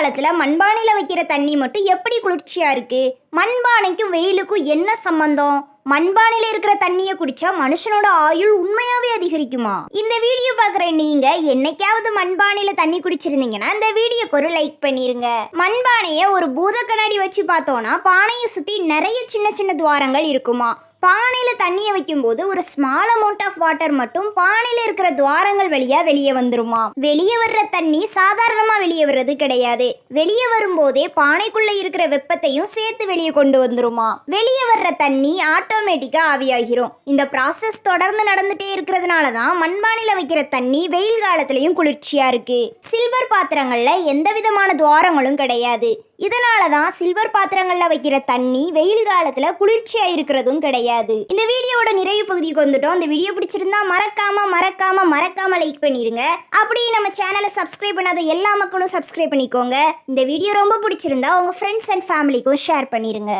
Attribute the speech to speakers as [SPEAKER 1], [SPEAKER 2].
[SPEAKER 1] காலத்தில் மண்பானையில் வைக்கிற தண்ணி மட்டும் எப்படி குளிர்ச்சியாக இருக்குது மண்பானைக்கும் வெயிலுக்கும் என்ன சம்பந்தம்? மண்பானையில் இருக்கிற தண்ணியை குடிச்சா மனுஷனோட ஆயுள் உண்மையாவே அதிகரிக்குமா? இந்த வீடியோ பார்க்குற நீங்க என்னைக்காவது மண்பானையில தண்ணி குடிச்சிருந்தீங்கன்னா இந்த வீடியோக்கு ஒரு லைக் பண்ணிருங்க. மண்பானையை ஒரு பூத கண்ணாடி வச்சு பார்த்தோம்னா பானையை சுத்தி நிறைய சின்ன சின்ன துவாரங்கள் இருக்குமா? பானையில் தண்ணியை வைக்கும்போது ஒரு ஸ்மால் அமௌண்ட் ஆஃப் வாட்டர் மட்டும் பானையில் இருக்கிற துவாரங்கள் வழியாக வெளியே வந்துருமா? வெளியே வர்ற தண்ணி சாதாரணமாக வெளியே வர்றது கிடையாது. வெளியே வரும்போதே பானைக்குள்ளே இருக்கிற வெப்பத்தையும் சேர்த்து வெளியே கொண்டு வந்துருமா? வெளியே வர்ற தண்ணி ஆட்டோமேட்டிக்காக ஆவியாகிரும். இந்த ப்ராசஸ் தொடர்ந்து நடந்துகிட்டே இருக்கிறதுனால தான் மண்பானையில் வைக்கிற தண்ணி வெயில் காலத்துலேயும் குளிர்ச்சியாக இருக்குது சில்வர் பாத்திரங்களில் எந்த விதமான துவாரங்களும் கிடையாது. இதனால தான் சில்வர் பாத்திரங்களில் வைக்கிற தண்ணி வெயில் காலத்தில் குளிர்ச்சியாக இருக்கிறதும் கிடையாது. இந்த வீடியோவோட நிறைவு பகுதிக்கு வந்துட்டோம். இந்த வீடியோ பிடிச்சிருந்தா மறக்காம மறக்காம மறக்காம லைக் பண்ணிடுங்க அப்படியே நம்ம சேனலை சப்ஸ்கிரைப் பண்ணாத எல்லா மக்களும் சப்ஸ்கிரைப் பண்ணிக்கோங்க. இந்த வீடியோ ரொம்ப பிடிச்சிருந்தா உங்கள் ஃப்ரெண்ட்ஸ் அண்ட் ஃபேமிலிக்கும் ஷேர் பண்ணிடுங்க